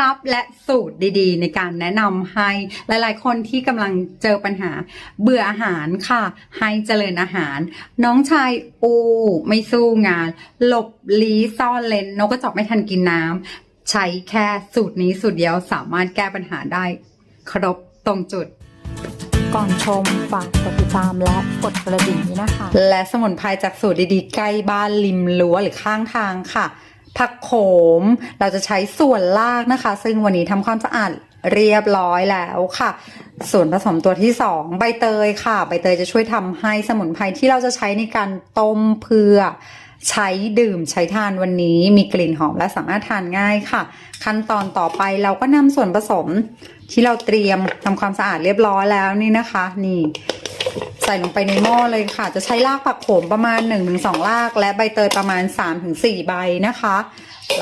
ลับและสูตรดีๆ ในการแนะนำให้หลายๆ คนที่กำลังเจอปัญหาเบื่ออาหารค่ะ ให้เจริญอาหาร น้องชายอูไม่สู้งาน หลบลีซ่อนเลนนกกระจอกไม่ทันกินน้ำใช้แค่สูตรนี้สูตรเดียวสามารถแก้ปัญหาได้ ครบตรงจุดก่อนชมฝากกดติดตามและกดกระดิ่งนี้นะคะ และสมุนไพรจากสูตรดีๆ ใกล้บ้านริมรั้วหรือข้างทางค่ะ ผักโขม เราจะใช้ส่วนรากนะคะ ซึ่งวันนี้ทำความสะอาดเรียบร้อยแล้วค่ะ ส่วนผสมตัวที่ 2 ใบเตยค่ะ ใบเตยจะช่วยทำให้สมุนไพรที่เราจะใช้ในการต้มเพื่อใช้ดื่มใช้ทานวันนี้มีกลิ่นหอมและสามารถทานง่ายค่ะ ขั้นตอนต่อไปเราก็นำส่วนผสมที่เราเตรียมทำความสะอาดเรียบร้อยแล้วนี่นะคะ นี่ ใส่ลงไปในหม้อเลยค่ะ จะใช้รากผักโขมประมาณ 1-2ราก และใบเตยประมาณ 3-4 ใบนะคะ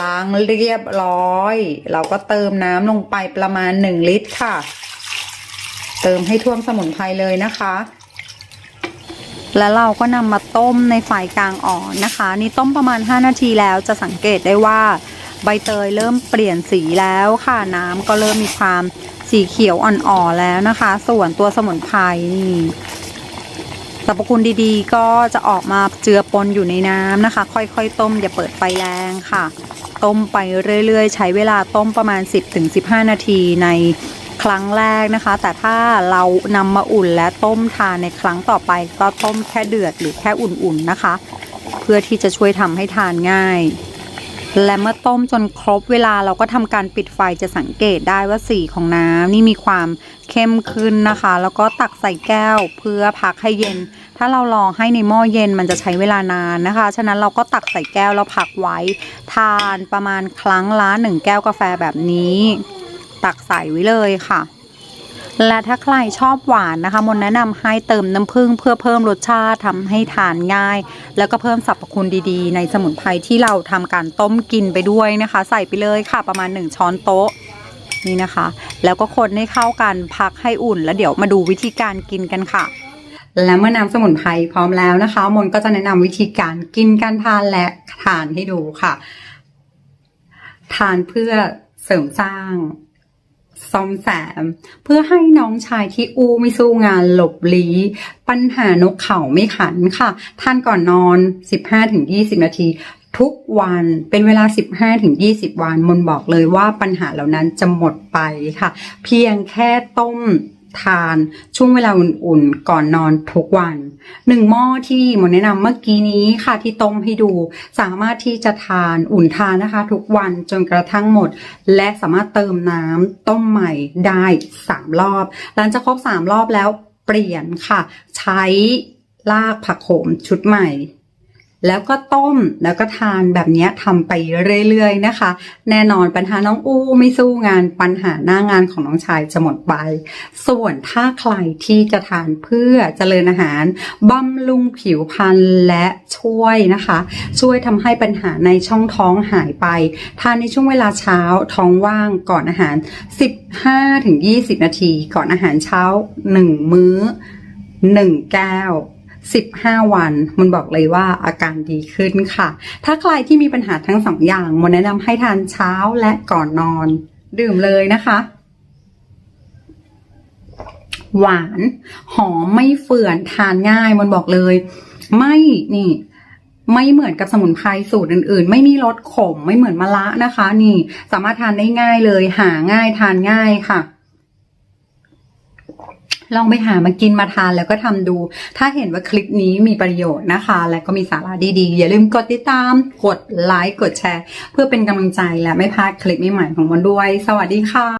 ล้างเรียบร้อย เราก็เติมน้ำลงไปประมาณ 1 ลิตรค่ะ เติมให้ท่วมสมุนไพรเลยนะคะ แล้วเราก็นำมาต้มในไฟกลางอ่อนนะคะ นี่ต้มประมาณ 5 นาทีแล้วจะสังเกตได้ว่าใบเตยเริ่มเปลี่ยนสีแล้วค่ะน้ำก็เริ่มมีความสีเขียวอ่อนๆแล้วนะคะ ส่วนตัวสมุนไพรนี่ สรรพคุณดีๆ ก็จะออกมาเจือปนอยู่ในน้ำนะคะ ค่อยๆ ต้มอย่าเปิดไฟแรงค่ะ ต้มไปเรื่อยๆ ใช้เวลาต้มประมาณ 10-15 นาทีในครั้งแรกนะคะ แต่ถ้าเรานำมาอุ่นและต้มทานในครั้งต่อไป ก็ต้มแค่เดือดหรือแค่อุ่นๆนะคะ เพื่อที่จะช่วยทำให้ทานง่าย และเมื่อต้มจนครบเวลาเราก็ทำการปิดไฟจะสังเกตได้ว่าสีของน้ำนี่มีความเข้มขึ้นนะคะ แล้วก็ตักใส่แก้วเพื่อพักให้เย็น ถ้าเรารอให้ในหม้อเย็นมันจะใช้เวลานานนะคะ ฉะนั้นเราก็ตักใส่แก้วแล้วพักไว้ ทานประมาณครั้งละหนึ่งแก้วกาแฟแบบนี้ ตักใส่ไว้เลยค่ะ และถ้าใครชอบหวานนะคะมนแนะนำให้เติมน้ำผึ้งเพื่อเพิ่มรสชาติทำให้ทานง่าย แล้วก็เพิ่มสรรพคุณดีๆ ในสมุนไพรที่เราทำการต้มกินไปด้วยนะคะ ใส่ไปเลยค่ะประมาณ 1 ช้อนโต๊ะนี่นะคะ แล้วก็คนให้เข้ากันพักให้อุ่น แล้วเดี๋ยวมาดูวิธีการกินกันค่ะและเมื่อน้ำสมุนไพรพร้อมแล้วนะคะ มนก็จะแนะนำวิธีการกินการทานและทานให้ดูค่ะ ทานเพื่อเสริมสร้าง ซ่อมแซม เพื่อให้น้องชายที่อู้ไม่สู้งานหลบลี้ ปัญหานกเขาไม่ขันค่ะ ท่านก่อนนอน 15-20 นาทีทุกวันเป็นเวลา 15-20 วันมนบอกเลยว่าปัญหาเหล่านั้นจะหมดไปค่ะ เพียงแค่ต้ม ทานช่วงเวลาอุ่นๆ ก่อนนอนทุกวันหนึ่งหม้อที่หมอแนะนำเมื่อกี้นี้ค่ะที่ต้มให้ดู สามารถที่จะทานอุ่นทานนะคะ ทุกวันจนกระทั่งหมด และสามารถเติมน้ำต้มใหม่ได้สามรอบ หลังจากครบสามรอบแล้วเปลี่ยนค่ะ ใช้รากผักโขมชุดใหม่ แล้วก็ต้มแล้วก็ทานแบบนี้ทำไปเรื่อยๆนะคะ แน่นอนปัญหาน้องอู้ไม่สู้งานปัญหาหน้างานของน้องชายจะหมดไป ส่วนถ้าใครที่จะทานเพื่อเจริญอาหารบำรุงผิวพรรณและช่วยนะคะ ช่วยทำให้ปัญหาในช่องท้องหายไป ทานในช่วงเวลาเช้าท้องว่างก่อนอาหาร 15-20 นาที ก่อนอาหารเช้า 1 มื้อ 1 แก้ว 15 วันมันบอกเลยว่าอาการดีขึ้นค่ะ ถ้าใครที่มีปัญหาทั้งสองอย่างมนแนะนำให้ทานเช้าและก่อนนอน ดื่มเลยนะคะ หวานหอมไม่เฟื่อนทานง่ายมันบอกเลย ไม่นี่ไม่เหมือนกับสมุนไพรสูตรอื่นๆ ไม่มีรสขมไม่เหมือนมะระนะคะ นี่ สามารถทานได้ง่ายเลย หาง่ายทานง่ายค่ะ ลองไปหามากินมาทานแล้วก็ทำดู ถ้าเห็นว่าคลิปนี้มีประโยชน์นะคะ และก็มีสาระดีๆ อย่าลืมกดติดตาม กดไลค์ กดแชร์ เพื่อเป็นกำลังใจและไม่พลาดคลิปใหม่ๆของมันด้วย สวัสดีค่ะ